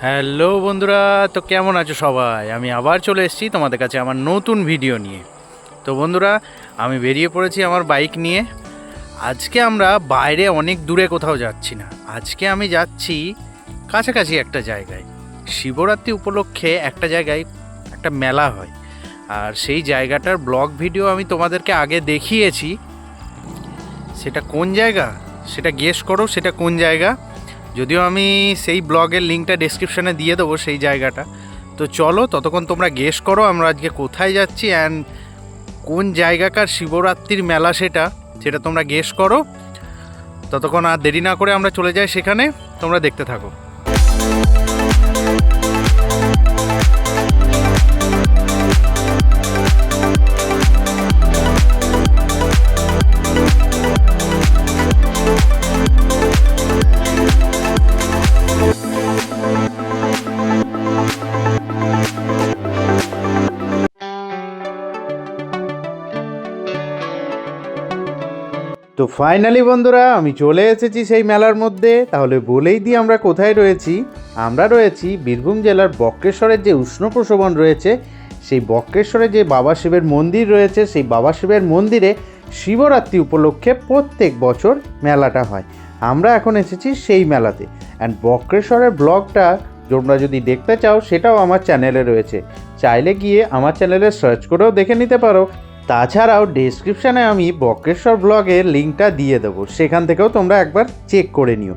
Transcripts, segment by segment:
Hello বন্ধুরা, তো কেমন আছো সবাই? আমি আবার চলে এসেছি তোমাদের কাছে আমার নতুন ভিডিও নিয়ে। তো বন্ধুরা, আমি বেরিয়ে পড়েছি আমার বাইক নিয়ে। আজকে আমরা বাইরে অনেক দূরে কোথাও যাচ্ছি না। আজকে আমি যাচ্ছি কাছাকাছি একটা জায়গায়। শিবরাত্রি উপলক্ষে একটা জায়গায় একটা মেলা হয়। আর সেই জায়গাটার ব্লগ ভিডিও আমি তোমাদেরকে আগে দেখিয়েছি। সেটা কোন জায়গা? সেটা গেস করো, সেটা কোন জায়গা? যদিও আমি সেই ব্লগের লিঙ্কটা ডিসক্রিপশানে দিয়ে দেবো সেই জায়গাটা। তো চলো ততক্ষণ তোমরা গেস করো আমরা আজকে কোথায় যাচ্ছি অ্যান্ড কোন জায়গাকার শিবরাত্রির মেলা সেটা সেটা তোমরা গেস করো। ততক্ষণ আর দেরি না করে আমরা চলে যাই সেখানে, তোমরা দেখতে থাকো। তো ফাইনালি বন্ধুরা, আমি চলে এসেছি সেই মেলার মধ্যে। তাহলে বলেই দিই আমরা কোথায় রয়েছি। আমরা রয়েছি বীরভূম জেলার বক্রেশ্বরের যে উষ্ণ প্রসবন রয়েছে, সেই বক্রেশ্বরে যে বাবা শিবের মন্দির রয়েছে, সেই বাবা শিবের মন্দিরে শিবরাত্রি উপলক্ষে প্রত্যেক বছর মেলাটা হয়। আমরা এখন এসেছি সেই মেলাতে। অ্যান্ড বক্রেশ্বরের ব্লগটা তোমরা যদি দেখতে চাও, সেটাও আমার চ্যানেলে রয়েছে। চাইলে গিয়ে আমার চ্যানেলে সার্চ করেও দেখে নিতে পারো। তাছাড়াও ডেসক্রিপশানে আমি বক্রেশ্বর ব্লগের লিঙ্কটা দিয়ে দেবো, সেখান থেকেও তোমরা একবার চেক করে নিও।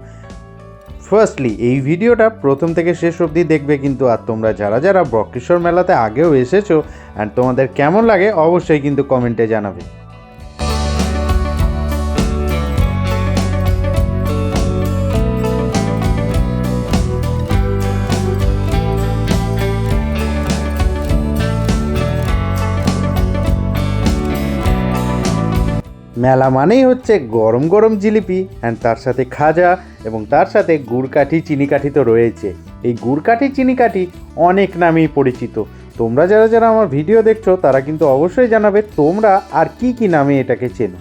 ফার্স্টলি এই ভিডিওটা প্রথম থেকে শেষ অবধি দেখবে কিন্তু, আর তোমরা যারা যারা বক্রেশ্বর মেলাতে আগেও এসেছ অ্যান্ড তোমাদের কেমন লাগে, অবশ্যই কিন্তু কমেন্টে জানাবে। মেলা মানেই হচ্ছে গরম গরম জিলিপি অ্যান্ড তার সাথে খাজা, এবং তার সাথে গুড়কাঠি, চিনিকাঠি তো রয়েছে। এই গুড়কাঠি, চিনিকাঠি অনেক নামেই পরিচিত। তোমরা যারা যারা আমার ভিডিও দেখছ, তারা কিন্তু অবশ্যই জানাবে তোমরা আর কি কি নামে এটাকে চেনো।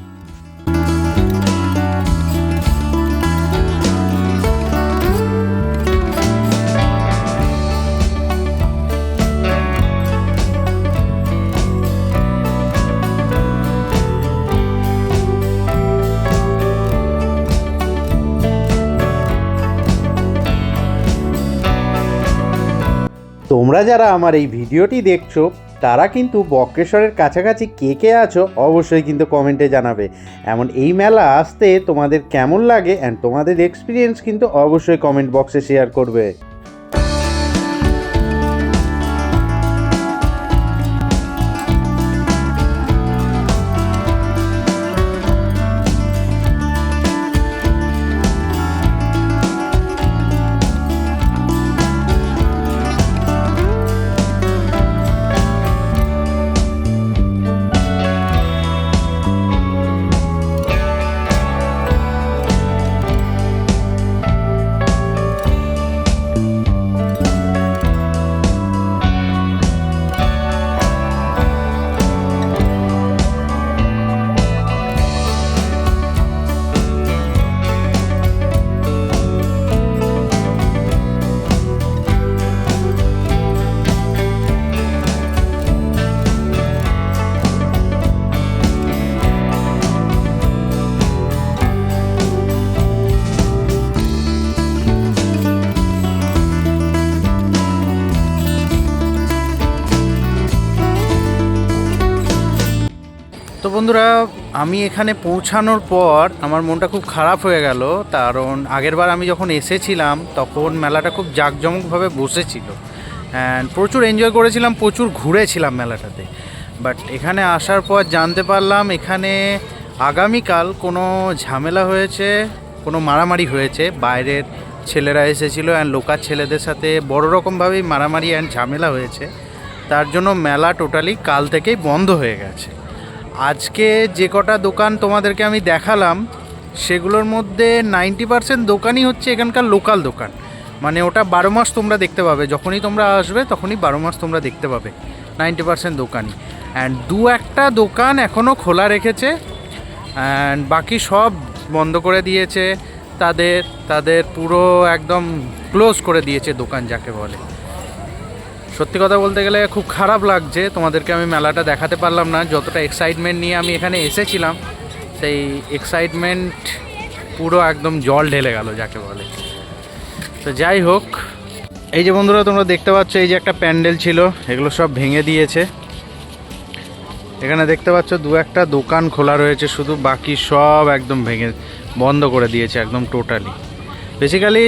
তোমরা যারা আমার এই ভিডিওটি দেখছ, তারা কিন্তু বক্রেশ্বরের কাছাকাছি কে কে আছো অবশ্যই কিন্তু কমেন্টে জানাবে। এমন এই মেলা আসতে তোমাদের কেমন লাগে অ্যান্ড তোমাদের এক্সপিরিয়েন্স কিন্তু অবশ্যই কমেন্ট বক্সে শেয়ার করবে। বন্ধুরা, আমি এখানে পৌঁছানোর পর আমার মনটা খুব খারাপ হয়ে গেল, কারণ আগেরবার আমি যখন এসেছিলাম, তখন মেলাটা খুব জাঁকজমকভাবে বসেছিল। অ্যান্ড প্রচুর এনজয় করেছিলাম, প্রচুর ঘুরেছিলাম মেলাটাতে। বাট এখানে আসার পর জানতে পারলাম, এখানে আগামীকাল কোনো ঝামেলা হয়েছে, কোনো মারামারি হয়েছে। বাইরের ছেলেরা এসেছিল অ্যান্ড লোকাল ছেলেদের সাথে বড় রকমভাবেই মারামারি অ্যান্ড ঝামেলা হয়েছে। তার জন্য মেলা টোটালি কাল থেকেই বন্ধ হয়ে গেছে। আজকে যে কটা দোকান তোমাদেরকে আমি দেখালাম, সেগুলোর মধ্যে নাইনটি পার্সেন্ট দোকানই হচ্ছে এখানকার লোকাল দোকান। মানে ওটা বারো মাস তোমরা দেখতে পাবে, যখনই তোমরা আসবে তখনই বারো মাস তোমরা দেখতে পাবে নাইনটি পার্সেন্ট দোকানই। অ্যান্ড দু একটা দোকান এখনও খোলা রেখেছে অ্যান্ড বাকি সব বন্ধ করে দিয়েছে, তাদের তাদের পুরো একদম ক্লোজ করে দিয়েছে দোকান যাকে বলে। সত্যি কথা বলতে গেলে খুব খারাপ লাগছে। তোমাদেরকে আমি মেলাটা দেখাতে পারলাম না। যতটা এক্সাইটমেন্ট নিয়ে আমি এখানে এসেছিলাম, সেই এক্সাইটমেন্ট পুরো একদম জল ঢেলে গেল, যাকে বলে। তো যাই হোক, এই যে বন্ধুরা, তোমরা দেখতে পাচ্ছ, এই যে একটা প্যান্ডেল ছিল, এগুলো সব ভেঙে দিয়েছে। এখানে দেখতে পাচ্ছ, দু একটা দোকান খোলা রয়েছে, শুধু বাকি সব একদম ভেঙে, বন্ধ করে দিয়েছে একদম টোটালি বেসিক্যালি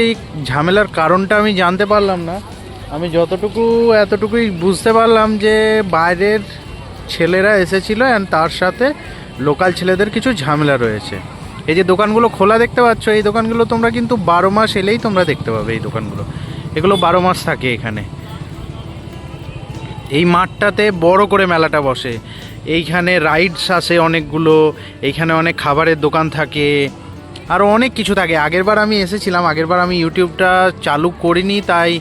ঝামেলার কারণটা আমি জানতে পারলাম না। আমি যতটুকু, এতটুকুই বুঝতে পারলাম যে বাইরের ছেলেরা এসেছিল অ্যান্ড তার সাথে লোকাল ছেলেদের কিছু ঝামেলা রয়েছে। এই যে দোকানগুলো খোলা দেখতে পাচ্ছ, এই দোকানগুলো তোমরা কিন্তু বারো মাস এলেই তোমরা দেখতে পাবে এই দোকানগুলো। এগুলো বারো মাস থাকে এখানে। এই মাঠটাতে বড় করে মেলাটা বসে। এইখানে রাইডস আসে অনেকগুলো, এইখানে অনেক খাবারের দোকান থাকে। আরও অনেক কিছু থাকে। আগেরবার আমি এসেছিলাম, আগেরবার আমি ইউটিউবটা চালু করিনি, তাই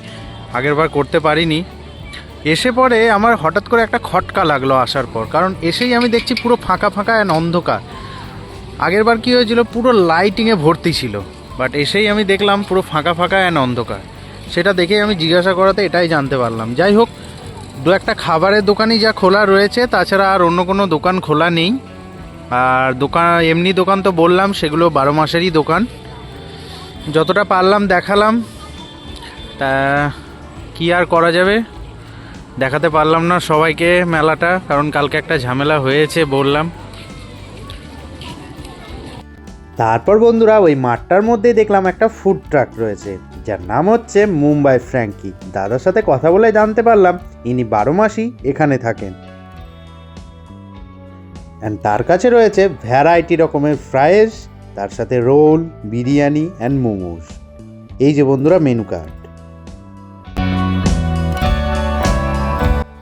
আগেরবার করতে পারিনি। এসে পরে আমার হঠাৎ করে একটা খটকা লাগল আসার পর, কারণ এসেই আমি দেখছি পুরো ফাঁকা ফাঁকা অ্যান্ড অন্ধকার। আগেরবার কী হয়েছিল, পুরো লাইটিংয়ে ভর্তি ছিল বাট এসেই আমি দেখলাম পুরো ফাঁকা ফাঁকা অ্যান্ড অন্ধকার। সেটা দেখেই আমি জিজ্ঞাসা করাতে এটাই জানতে পারলাম। যাই হোক, দু একটা খাবারের দোকানই যা খোলা রয়েছে, তাছাড়া আর অন্য কোনো দোকান খোলা নেই। আর দোকান, এমনি দোকান তো বললাম, সেগুলো বারো মাসেরই দোকান। যতটা পারলাম দেখালাম। তা কি আর করা যাবে? দেখাতে পারলাম না সবাইকে মেলাটা, কারণ কালকে একটা ঝামেলা হয়েছে বললাম। তারপর বন্ধুরা, ওই মাঠটার মধ্যে দেখলাম একটা ফুড ট্রাক রয়েছে, যার নাম হচ্ছে মুম্বাই ফ্র্যাঙ্কি। দাদার সাথে কথা বলে জানতে পারলাম, ইনি বারো মাসই এখানে থাকেন। অ্যান্ড তার কাছে রয়েছে ভ্যারাইটি রকমের ফ্রাইস তার সাথে রোল, বিরিয়ানি অ্যান্ড মোমোস। এই যে বন্ধুরা মেনু কার্ড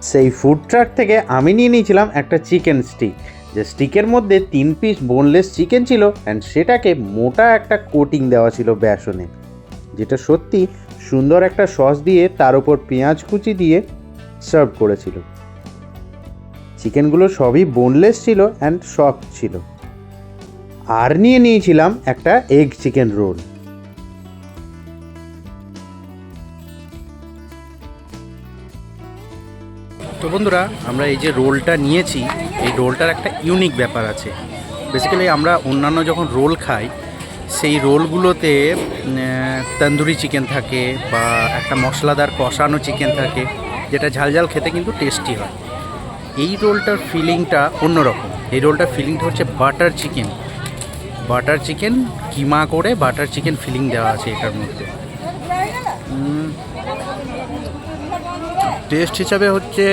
সেই ফুড ট্রাক থেকে আমি নিয়ে নিয়েছিলাম একটা চিকেন স্টিক যে স্টিকের মধ্যে তিন পিস বোনলেস চিকেন ছিল অ্যান্ড সেটাকে মোটা একটা কোটিং দেওয়া ছিল বেসনে। যেটা সত্যি সুন্দর একটা সস দিয়ে তার উপর পেঁয়াজ কুচি দিয়ে সার্ভ করেছিল। চিকেনগুলো সবই বোনলেস ছিল অ্যান্ড সফট ছিল। আর নিয়ে নিয়েছিলাম একটা এগ চিকেন রোল বন্ধুরা, আমরা এই যে রোলটা নিয়েছি, এই রোলটার একটা ইউনিক ব্যাপার আছে। বেসিক্যালি আমরা অন্যান্য যখন রোল খাই, সেই রোলগুলোতে তন্দুরি চিকেন থাকে বা একটা মশলাদার কষানো চিকেন থাকে, যেটা ঝালঝাল খেতে কিন্তু টেস্টি হয়। এই রোলটার ফিলিংটা অন্যরকম। এই রোলটার ফিলিংটা হচ্ছে বাটার চিকেন বাটার চিকেন কিমা করে বাটার চিকেন ফিলিং দেওয়া আছে এটার মধ্যে। টেস্ট হিসাবে হচ্ছে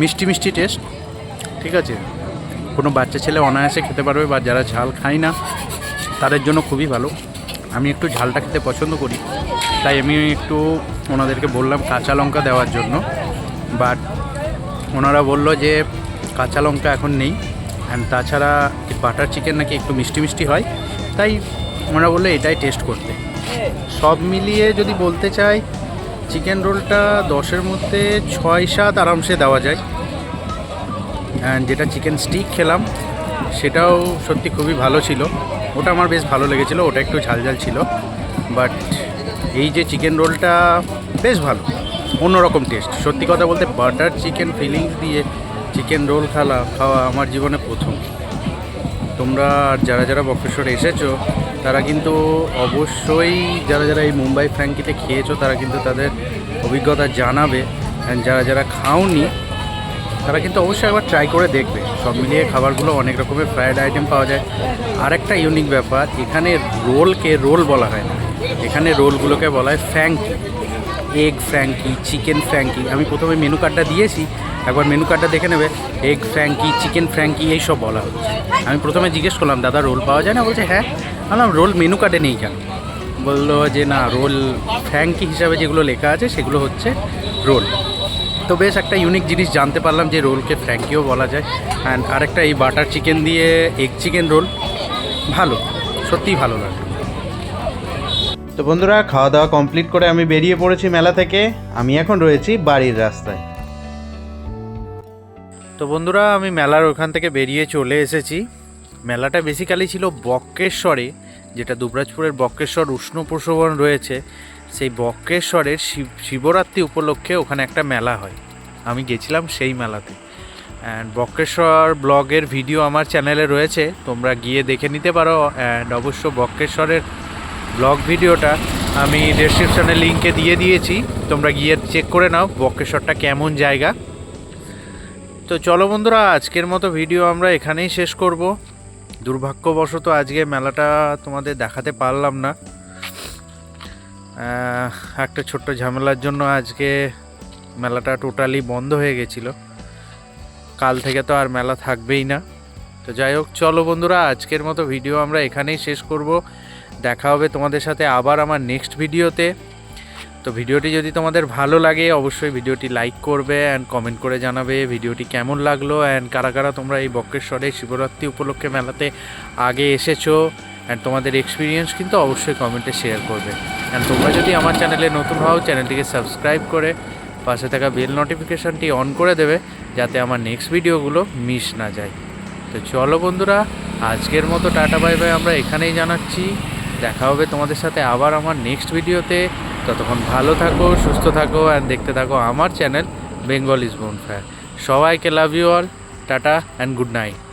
মিষ্টি মিষ্টি টেস্ট ঠিক আছে? কোনো বাচ্চা ছেলে অনায়াসে খেতে পারবে বা যারা ঝাল খায় না, তাদের জন্য খুবই ভালো। আমি একটু ঝালটা খেতে পছন্দ করি, তাই আমি একটু ওনাদেরকে বললাম কাঁচা লঙ্কা দেওয়ার জন্য। বাট ওনারা বলল যে কাঁচা লঙ্কা এখন নেই। অ্যান্ড তাছাড়া বাটার চিকেন নাকি একটু মিষ্টি মিষ্টি হয়? তাই ওনারা বলল এটাই টেস্ট করতে। সব মিলিয়ে যদি বলতে চাই চিকেন রোলটা দশের মধ্যে ছয় সাত আরামসে দেওয়া যায়। অ্যান্ড যেটা চিকেন স্টিক খেলাম, সেটাও সত্যি খুবই ভালো ছিল। ওটা আমার বেশ ভালো লেগেছিলো, ওটা একটু ঝালঝাল ছিল। বাট এই যে চিকেন রোলটা বেশ ভালো, অন্যরকম টেস্ট সত্যি কথা বলতে বাটার চিকেন ফিলিংস দিয়ে চিকেন রোল খালা, খাওয়া আমার জীবনে প্রথম। তোমরা যারা যারা বক্রেশ্বর এসেছ, তারা কিন্তু অবশ্যই যারা যারা এই মুম্বাই ফ্র্যাঙ্কিতে খেয়েছো, তারা কিন্তু তাদের অভিজ্ঞতা জানাবে। অ্যান্ড যারা যারা খাওনি, তারা কিন্তু অবশ্যই একবার ট্রাই করে দেখবে। সব মিলিয়ে খাবারগুলো অনেক রকমের ফ্রায়েড আইটেম পাওয়া যায়। আরেকটা ইউনিক ব্যাপার, এখানে রোলকে রোল বলা হয় না। এখানে রোলগুলোকে বলা হয় frankie egg frankie chicken frankie আমি প্রথমে মেনু কার্ডটা দিয়েছি, একবার মেনু কার্ডটা দেখে নেবে। এগ ফ্র্যাঙ্কি চিকেন ফ্র্যাঙ্কি এইসব বলা হচ্ছে। আমি প্রথমে জিজ্ঞেস করলাম, দাদা রোল পাওয়া যায় না? বলছে হ্যাঁ। বললাম রোল মেনু কার্ডে নেই কেন? বলল যে, না রোল ফ্র্যাঙ্কি হিসাবে যেগুলো লেখা আছে, সেগুলো হচ্ছে রোল তো বেশ একটা ইউনিক জিনিস জানতে পারলাম যে রোলকে ফ্র্যাঙ্কিও বলা যায়। অ্যান্ড আরেকটা এই বাটার চিকেন দিয়ে এগ চিকেন রোল ভালো, সত্যিই ভালো লাগে। তো বন্ধুরা খাওয়া দাওয়া কমপ্লিট করে আমি বেরিয়ে পড়েছি মেলা থেকে। আমি এখন রয়েছি বাড়ির রাস্তায়। তো বন্ধুরা, আমি মেলার ওখান থেকে বেরিয়ে চলে এসেছি। মেলাটা বেসিক্যালি ছিল বক্রেশ্বরে যেটা দুবরাজপুরের বক্রেশ্বর উষ্ণ প্রসবন রয়েছে। সেই বক্রেশ্বরের শিব, শিবরাত্রি উপলক্ষে ওখানে একটা মেলা হয়। আমি গেছিলাম সেই মেলাতে। অ্যান্ড বক্রেশ্বর ব্লগের ভিডিও আমার চ্যানেলে রয়েছে, তোমরা গিয়ে দেখে নিতে পারো। অ্যান্ড অবশ্য বক্রেশ্বরের ব্লগ ভিডিওটা আমি ডেসক্রিপশনে লিঙ্কে দিয়ে দিয়েছি। তোমরা গিয়ে চেক করে নাও, বক্রেশ্বরটা কেমন জায়গা। তো চলো বন্ধুরা, আজকের মতো ভিডিও আমরা এখানেই শেষ করব। দুর্ভাগ্যবশত আজকে মেলাটা তোমাদের দেখাতে পারলাম না। একটা ছোট্ট ঝামেলার জন্য আজকে মেলাটা টোটালি বন্ধ হয়ে গেছিল। কাল থেকে তো আর মেলা থাকবেই না। তো যাই হোক, চলো বন্ধুরা, আজকের মতো ভিডিও আমরা এখানেই শেষ করব। দেখা হবে তোমাদের সাথে আবার আমার নেক্সট ভিডিওতে। তো ভিডিওটি যদি তোমাদের ভালো লাগে, অবশ্যই ভিডিওটি লাইক করবে অ্যান্ড কমেন্ট করে জানাবে ভিডিওটি কেমন লাগল অ্যান্ড কারা কারা তোমরা এই বক্রেশ্বরে শিবরাত্রি উপলক্ষে মেলাতে আগে এসেছ অ্যান্ড তোমাদের এক্সপিরিয়েন্স কিন্তু অবশ্যই কমেন্টে শেয়ার করবে। অ্যান্ড তোমরা যদি আমার চ্যানেলে নতুন হও চ্যানেলটিকে সাবস্ক্রাইব করে পাশে থাকা বেল নোটিফিকেশানটি অন করে দেবে যাতে আমার নেক্সট ভিডিওগুলো মিস না যায়। তো চলো বন্ধুরা, আজকের মতো টাটা বাই বাই আমরা এখানেই জানাচ্ছি। দেখা হবে তোমাদের সাথে আবার আমার নেক্সট ভিডিওতে ততক্ষণ ভালো থাকো, সুস্থ থাকো অ্যান্ড দেখতে থাকো আমার channel Bengal is bone fire সবাইকে love you all tata and good night